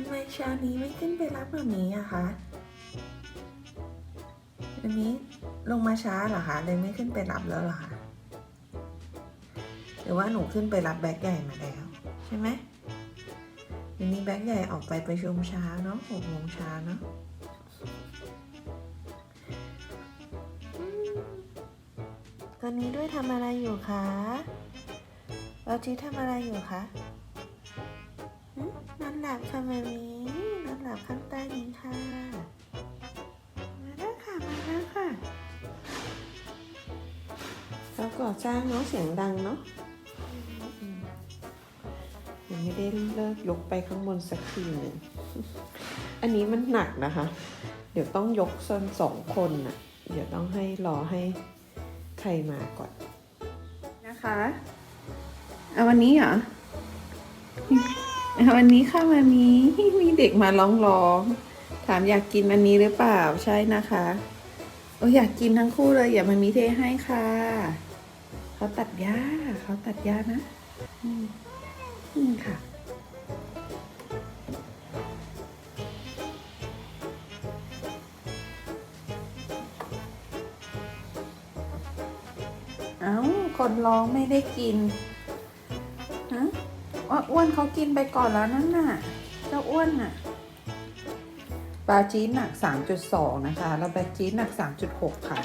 ำไมเช้านี้ไม่ขึ้นไปรับแบบนี้อะคะวันนี้ลงมาช้าเหรอคะเลยไม่ขึ้นไปรับแล้วเหรอคะหรือว่าหนูขึ้นไปรับแบ็คใหญ่มาแล้ว ใช่ไหมวันนี้แบ็คใหญ่ออกไปประชุมช้าเนาะหกโมงช้าเนาะตอนนี้ด้วยทำอะไรอยู่คะเราจีทำอะไรอยู่คะ หลับค่ะมามีนอนหลับข้างใต้นี้ค่ะ มาแล้วค่ะ มาแล้วค่ะ เราก่อสร้างเนาะเสียงดังเนาะยังไม่ได้เลิกยกไปข้างบนสักทีหนึ่งอันนี้มันหนักนะคะ เดี๋ยวต้องยกโซนสองคนน่ะ เดี๋ยวต้องให้รอให้ใครมาก่อน นะคะ เอาวันนี้เหรอ วันนี้ค่ะมามีมีเด็กมาร้องร้องถามอยากกินอันนี้หรือเปล่าใช่นะคะโอ้อยากกินทั้งคู่เลยอย่ามามีเทให้ค่ะเขาตัดหญ้าเขาตัดหญ้านะอืมค่ะเอ้าคนร้องไม่ได้กิน ว่าอ้วนเขากินไปก่อนแล้วนั่นน่ะ เจ้าอ้วนน่ะปลาจีนหนัก 3.2 นะคะ แล้วแบล็กจีนหนัก 3.6 ค่ะ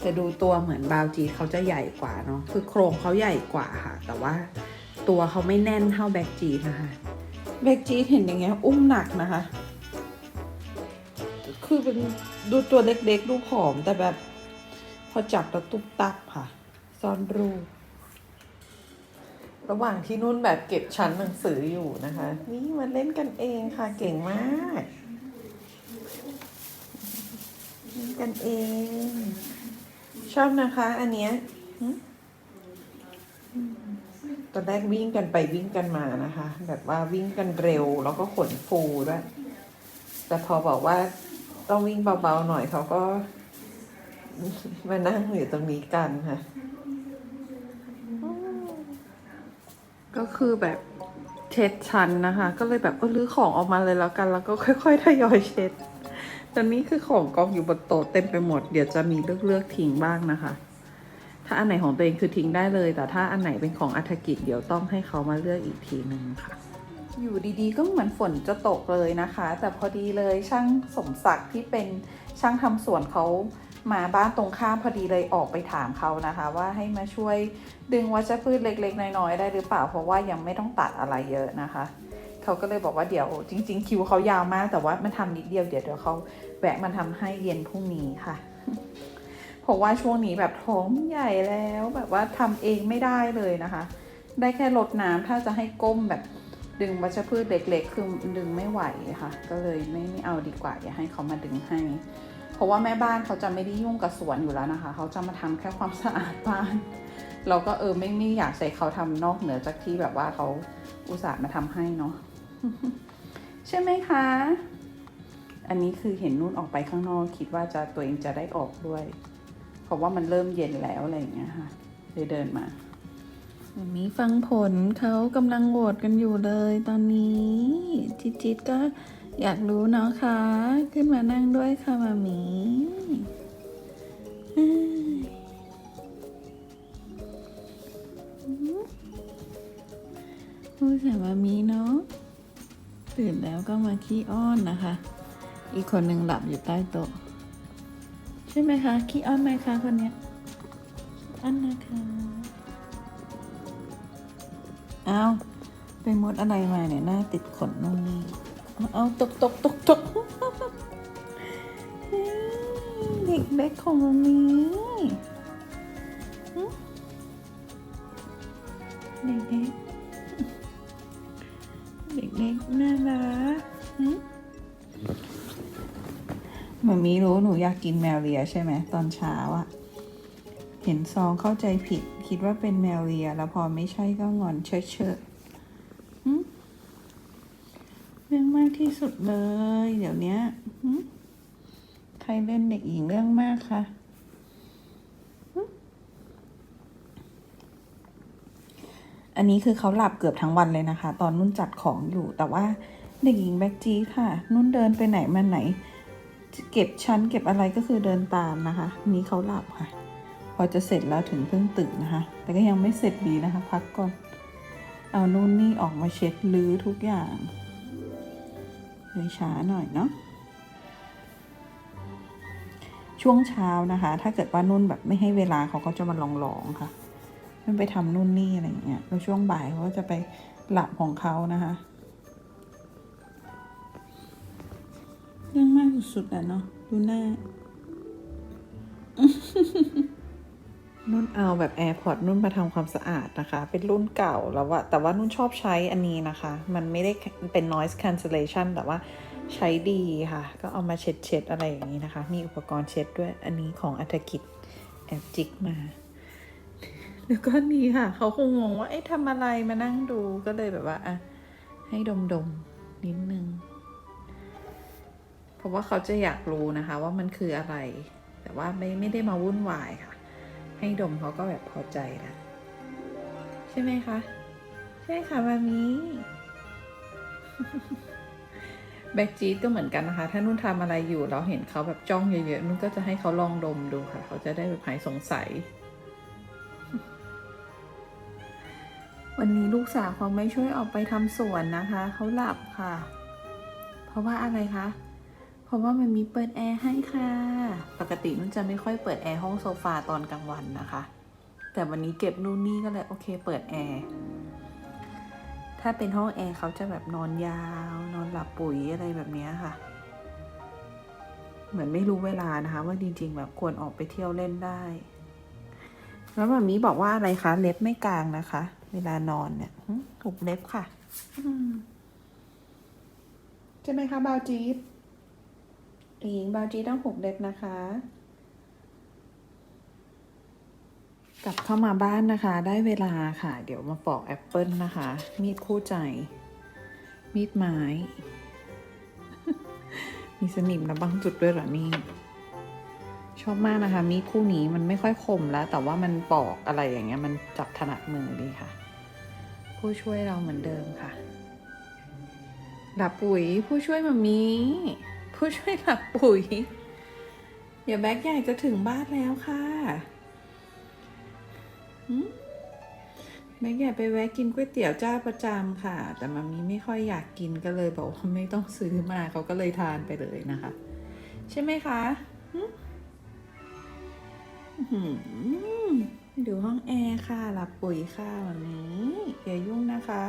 แต่ดูตัวเหมือนบาวจีนเขาจะใหญ่กว่าเนาะ คือโครงเขาใหญ่กว่าค่ะ แต่ว่าตัวเขาไม่แน่นเท่าแบกจีนนะคะ แบกจีนเห็นอย่างเงี้ยอุ้มหนักนะคะ คือเป็นดูตัวเล็กๆ ดูผอมแต่แบบ พอจับแล้วตุ๊บตับค่ะ ซ่อนรูป ระหว่างที่นุ่นแบบเก็บชั้นหนังสืออยู่นะคะ นี่มาเล่นกันเองค่ะเก่งมากเล่นกันเอง ชอบนะคะ อันเนี้ยตอนแรกวิ่งกันไปวิ่งกันมานะคะ แบบว่าวิ่งกันเร็วแล้วก็ขนฟูด้วยแต่พอบอกว่าต้องวิ่งเบาๆหน่อยเขาก็มานั่งอยู่ตรงนี้กันค่ะ ก็คือแบบเช็ดชั้นนะคะ ก็เลยแบบเออรื้อของออกมาเลยแล้วกัน แล้วก็ค่อยๆทยอยเช็ดตอนนี้คือของกองอยู่บนโต๊ะเต็มไปหมด เดี๋ยวจะมีเลือกเลือกๆทิ้งบ้างนะคะ ถ้าอันไหนของตัวเองคือทิ้งได้เลย แต่ถ้าอันไหนเป็นของอัฐกิจเดี๋ยวต้องให้เขามาเลือกอีกทีหนึ่งค่ะ อยู่ดีๆก็เหมือนฝนจะตกเลยนะคะ แต่พอดีเลยช่างสมศักดิ์ที่เป็นช่างทำสวนเขา มาบ้านตรงข้ามพอดีเลยออกไปถามเขานะคะ ว่าให้มาช่วยดึงวัชพืชเล็ก ๆ น้อยๆได้หรือเปล่าเพราะว่ายังไม่ต้องตัดอะไรเยอะนะคะเขาก็เลยบอกว่าเดี๋ยวจริง ๆ คิวเขายาวมาก แต่ว่ามันทำนิดเดียวเดี๋ยวเดี๋ยวเขาแวะมาทำให้เย็นพรุ่งนี้ค่ะเพราะว่าช่วงนี้แบบท้องใหญ่แล้วแบบว่าทำเองไม่ได้เลยนะคะ ได้แค่ลดน้ำถ้าจะให้ก้มแบบดึงวัชพืชเล็กๆคือดึงไม่ไหวค่ะ ก็เลยไม่ไม่เอาดีกว่าอย่าให้เขามาดึงให้ เพราะว่าแม่บ้านเขาจะไม่ได้ยุ่งกับสวนอยู่แล้วนะคะ เขาจะมาทำแค่ความสะอาดบ้าน เราก็เออไม่ไม่อยากใส่เขาทำนอกเหนือจากที่แบบว่าเขาอุตส่าห์มาทำให้เนาะใช่ไหมคะ อันนี้คือเห็นนุ่นออกไปข้างนอกคิดว่าจะตัวเองจะได้ออกด้วย เพราะว่ามันเริ่มเย็นแล้วอะไรอย่างเงี้ยค่ะเลยเดินมาวันนี้ฟังผลเขากำลังโหวตกันอยู่เลยตอนนี้จิตจิตก็ อยากรู้เนาะคะ ขึ้นมานั่งด้วยค่ะมามีเอ้ยพูดแต่มามีเนาะตื่นแล้วก็มาขี้อ้อนนะคะ อีกคนหนึ่งหลับอยู่ใต้โต๊ะ ใช่ไหมคะ ขี้อ้อนไหมคะคนเนี้ยอ้อนนะคะเอาไปมดอะไรมาเนี่ยหน้าติดขนนู่นนี่ เอาตกตกตกตกเฮ้ยเด็กเล็กของมันนี้เด็กเล็กเด็กเล็กน่ารักหึหมามีรู้หนูอยากกินแมวเลียใช่ไหมตอนเช้าอะเห็นซองเข้าใจผิด คิดว่าเป็นแมวเลีย แล้วพอไม่ใช่ก็งอนเชอะเชอะหึเรื่องมาก ที่สุดเลย เดี๋ยวนี้ใครเล่นเด็กหญิงเรื่องมากคะอันนี้คือเขาหลับเกือบทั้งวันเลยนะคะ ตอนนุ่นจัดของอยู่ แต่ว่าเด็กหญิงแบ็กจีค่ะ นุ่นเดินไปไหนมาไหน เก็บชั้นเก็บอะไรก็คือเดินตามนะคะ นี้เขาหลับค่ะ พอจะเสร็จแล้วถึงเพิ่งตื่นนะคะ แต่ก็ยังไม่เสร็จดีนะคะ พักก่อน เอานู่นนี่ออกมาเช็ดลื้อทุกอย่าง เลยช้าหน่อยเนาะช่วงเช้านะคะ ถ้าเกิดว่านุ่นแบบไม่ให้เวลาเขาก็จะมาลองๆค่ะนุ่นไปทำนู่นนี่อะไรอย่างเงี้ยแล้วช่วงบ่ายเขาก็จะไปหลับของเขานะคะเรื่องมากสุดๆอะเนาะดูหน้า นุ่นเอาแบบ AirPod นุ่นมาทำความสะอาดนะคะ เป็นรุ่นเก่าแล้วว่าแต่ว่านุ่นชอบใช้อันนี้นะคะ มันไม่ได้เป็น noise cancellation แต่ว่าใช้ดีค่ะ ก็เอามาเช็ดเช็ดๆอะไรอย่างนี้นะคะ มีอุปกรณ์เช็ดด้วยอันนี้ของอัตกิจแอบจิกมา แล้วก็นี่ค่ะ เขาคงงงว่า เอ๊ะทำอะไรมานั่งดูก็เลยแบบว่าอะให้ดมดมๆนิดนึง เพราะว่าเขาจะอยากรู้นะคะ ว่ามันคืออะไร แต่ว่าไม่ไม่ได้มาวุ่นวายค่ะ ให้ดมเขาก็แบบพอใจแล้วใช่ไหมคะ ใช่ค่ะมามีแบกจีดก็เหมือนกันนะคะ ถ้านุ่นทำอะไรอยู่แล้วเห็นเขาแบบจ้องเยอะๆนุ่นก็จะให้เขาลองดมดูค่ะ เขาจะได้แบบหายสงสัย วันนี้ลูกสาวเขาไม่ช่วยออกไปทำสวนนะคะ เขาหลับค่ะ เพราะว่าอะไรคะ ราะว่ามันมีเปิดแอร์ให้ค่ะ ปกตินุ่นจะไม่ค่อยเปิดแอร์ห้องโซฟาตอนกลางวันนะคะ แต่วันนี้เก็บนู่นนี่ก็เลยโอเคเปิดแอร์ ถ้าเป็นห้องแอร์เขาจะแบบนอนยาว นอนหลับปุ๋ยอะไรแบบเนี้ยค่ะ เหมือนไม่รู้เวลานะคะ ว่าจริง ๆ แบบควรออกไปเที่ยวเล่นได้ แล้วแบบนี้บอกว่าอะไรคะ เล็บไม่กลางนะคะ เวลานอนเนี่ยหึหุบเล็บค่ะอืมใช่ไหมคะบาวจีบ หญิงบาวจีต้องหุบเล็บนะคะ กลับเข้ามาบ้านนะคะ ได้เวลาค่ะ เดี๋ยวมาปอกแอปเปิลนะคะ มีดคู่ใจ มีดไม้ มีสนิมนะบางจุดด้วยเหรอนี่ชอบมากนะคะ มีดคู่นี้มันไม่ค่อยคมแล้ว แต่ว่ามันปอกอะไรอย่างเงี้ยมันจับถนัดมือดีค่ะ ผู้ช่วยเราเหมือนเดิมค่ะหลับปุ๋ยผู้ช่วยมามี ผู้ช่วยหลับปุ๋ย เดี๋ยวแบ็คใหญ่จะถึงบ้านแล้วค่ะหืมแบ็คใหญ่ไปแวะกินก๋วยเตี๋ยวเจ้าประจำค่ะ แต่มามีไม่ค่อยอยากกินก็เลยบอกว่าไม่ต้องซื้อมาเขาก็เลยทานไปเลยนะคะ ใช่ไหมคะดูห้องแอร์ค่ะหลับปุ๋ยค่ะวันนี้อย่ายุ่งนะคะ